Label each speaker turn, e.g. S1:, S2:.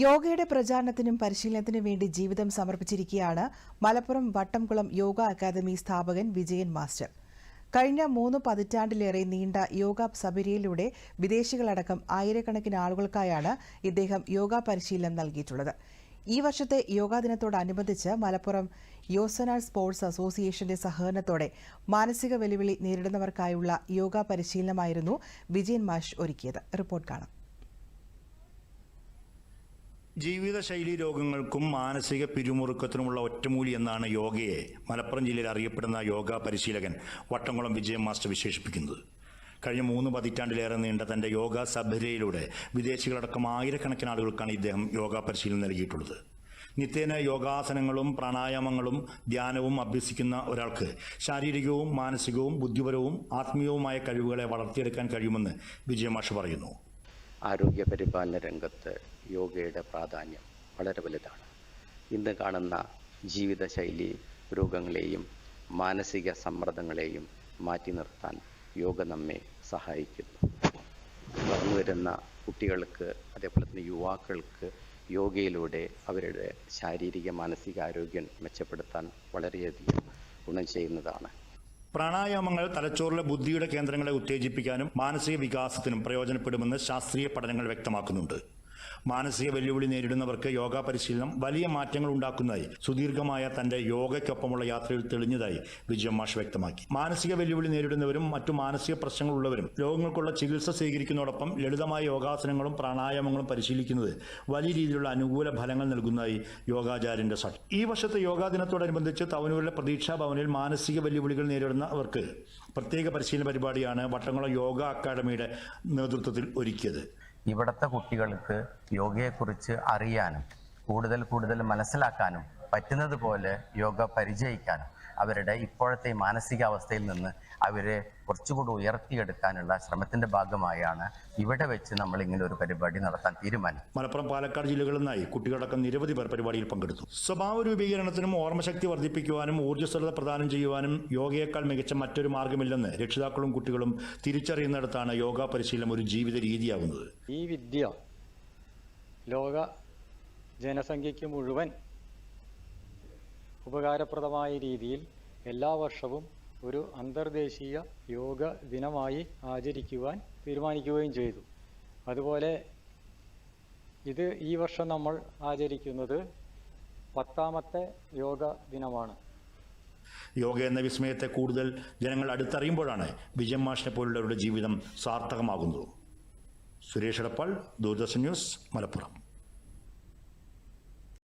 S1: യോഗയുടെ പ്രചാരണത്തിനും പരിശീലനത്തിനും വേണ്ടി ജീവിതം സമർപ്പിച്ചിരിക്കുകയാണ് മലപ്പുറം വട്ടംകുളം യോഗ അക്കാദമി സ്ഥാപകൻ വിജയൻ മാസ്റ്റർ. കഴിഞ്ഞ മൂന്ന് പതിറ്റാണ്ടിലേറെ നീണ്ട യോഗ സബരിയിലൂടെ വിദേശികളടക്കം ആയിരക്കണക്കിന് ആളുകൾക്കായാണ് ഇദ്ദേഹം യോഗ പരിശീലനം നൽകിയിട്ടുള്ളത്. ഈ വർഷത്തെ യോഗാ ദിനത്തോടനുബന്ധിച്ച് മലപ്പുറം യോസന സ്പോർട്സ് അസോസിയേഷന്റെ സഹകരണത്തോടെ മാനസിക വെല്ലുവിളി നേരിടുന്നവർക്കായുള്ള യോഗ പരിശീലനമായിരുന്നു വിജയൻ മാഷ് ഒരുക്കിയത്. റിപ്പോർട്ട് കാണാം.
S2: ജീവിതശൈലി രോഗങ്ങൾക്കും മാനസിക പിരിമുറുക്കത്തിനുമുള്ള ഒറ്റമൂലി എന്നാണ് യോഗയെ മലപ്പുറം ജില്ലയിൽ അറിയപ്പെടുന്ന യോഗ പരിശീലകൻ വട്ടംകുളം വിജയം മാസ്റ്റർ വിശേഷിപ്പിക്കുന്നത്. കഴിഞ്ഞ മൂന്ന് പതിറ്റാണ്ടിലേറെ നീണ്ട തന്റെ യോഗ സഭരയിലൂടെ വിദേശികളടക്കം ആയിരക്കണക്കിന് ആളുകൾക്കാണ് ഇദ്ദേഹം യോഗ പരിശീലനം നൽകിയിട്ടുള്ളത്. നിത്യേന യോഗാസനങ്ങളും പ്രാണായാമങ്ങളും ധ്യാനവും അഭ്യസിക്കുന്ന ഒരാൾക്ക് ശാരീരികവും മാനസികവും ബുദ്ധിപരവും ആത്മീയവുമായ കഴിവുകളെ വളർത്തിയെടുക്കാൻ കഴിയുമെന്ന് വിജയമാഷ് പറയുന്നു.
S3: ആരോഗ്യ പരിപാലന രംഗത്ത് യോഗയുടെ പ്രാധാന്യം വളരെ വലുതാണ്. ഇന്ന് കാണുന്ന ജീവിതശൈലി രോഗങ്ങളെയും മാനസിക സമ്മർദ്ദങ്ങളെയും മാറ്റി നിർത്താൻ യോഗ നമ്മെ സഹായിക്കുന്നു. വളർന്നു വരുന്ന കുട്ടികൾക്ക് അതേപോലെ തന്നെ യുവാക്കൾക്ക് യോഗയിലൂടെ അവരുടെ ശാരീരിക മാനസിക ആരോഗ്യം മെച്ചപ്പെടുത്താൻ വളരെയധികം ഗുണം ചെയ്യുന്നതാണ്
S2: പ്രാണായാമങ്ങൾ തലച്ചോറിലെ ബുദ്ധിയുടെ കേന്ദ്രങ്ങളെ ഉത്തേജിപ്പിക്കാനും മാനസിക വികാസത്തിനും പ്രയോജനപ്പെടുമെന്ന് ശാസ്ത്രീയ പഠനങ്ങൾ വ്യക്തമാക്കുന്നുണ്ട്. മാനസിക വെല്ലുവിളി നേരിടുന്നവർക്ക് യോഗ പരിശീലനം വലിയ മാറ്റങ്ങൾ ഉണ്ടാക്കുന്നതായി സുദീർഘമായ തന്റെ യോഗയ്ക്കൊപ്പമുള്ള യാത്രയിൽ തെളിഞ്ഞതായി വിജയം മാഷ് വ്യക്തമാക്കി. മാനസിക വെല്ലുവിളി നേരിടുന്നവരും മറ്റു മാനസിക പ്രശ്നങ്ങളുള്ളവരും രോഗങ്ങൾക്കുള്ള ചികിത്സ സ്വീകരിക്കുന്നതോടൊപ്പം ലളിതമായ യോഗാസനങ്ങളും പ്രാണായാമങ്ങളും പരിശീലിക്കുന്നത് വലിയ രീതിയിലുള്ള അനുകൂല ഫലങ്ങൾ നൽകുന്നതായി യോഗാചാര്യന്റെ സാക്ഷി ഈ വർഷത്തെ യോഗാ ദിനത്തോടനുബന്ധിച്ച് തവനൂരിലെ പ്രതീക്ഷാ ഭവനിൽ മാനസിക വെല്ലുവിളികൾ നേരിടുന്നവർക്ക് പ്രത്യേക പരിശീലന പരിപാടിയാണ് വട്ടംകുളം യോഗ അക്കാദമിയുടെ നേതൃത്വത്തിൽ ഒരുക്കിയത്.
S4: ഇവിടുത്തെ കുട്ടികൾക്ക് യോഗയെക്കുറിച്ച് അറിയാനും കൂടുതൽ കൂടുതൽ മനസ്സിലാക്കാനും പറ്റുന്നത് പോലെ യോഗ പരിചയിക്കാനും അവരുടെ ഇപ്പോഴത്തെ മാനസികാവസ്ഥയിൽ നിന്ന് അവരെ കുറച്ചുകൂടി ഉയർത്തിയെടുക്കാനുള്ള ശ്രമത്തിന്റെ ഭാഗമായാണ് ഇവിടെ വെച്ച് നമ്മൾ ഇങ്ങനെ ഒരു പരിപാടി നടത്താൻ തീരുമാനിച്ചത്.
S2: മലപ്പുറം പാലക്കാട് ജില്ലകളിൽ നിന്നായി കുട്ടികളടക്കം നിരവധി പേർ പരിപാടിയിൽ പങ്കെടുത്തു. സ്വഭാവ രൂപീകരണത്തിനും ഓർമ്മശക്തി വർദ്ധിപ്പിക്കുവാനും ഊർജസ്വലത പ്രദാനം ചെയ്യുവാനും യോഗയേക്കാൾ മികച്ച മറ്റൊരു മാർഗമില്ലെന്ന് രക്ഷിതാക്കളും കുട്ടികളും തിരിച്ചറിയുന്നിടത്താണ് യോഗ പരിശീലനം ഒരു ജീവിത രീതിയാകുന്നത്
S5: ഈ വിദ്യ ലോക ജനസംഖ്യയ്ക്ക് മുഴുവൻ ഉപകാരപ്രദമായ രീതിയിൽ എല്ലാ വർഷവും ഒരു അന്തർദേശീയ യോഗ ദിനമായി ആചരിക്കുവാൻ തീരുമാനിക്കുകയും ചെയ്തു. അതുപോലെ ഇത് ഈ വർഷം നമ്മൾ ആചരിക്കുന്നത് പത്താമത്തെ യോഗ ദിനമാണ്.
S2: യോഗ എന്ന വിസ്മയത്തെ കൂടുതൽ ജനങ്ങൾ അടുത്തറിയുമ്പോഴാണ് വിജയം മാഷിനെ പോലുള്ളവരുടെ ജീവിതം സാർത്ഥകമാകുന്നത്. സുരേഷ് എടപ്പാൾ ദൂരദർശൻ ന്യൂസ് മലപ്പുറം.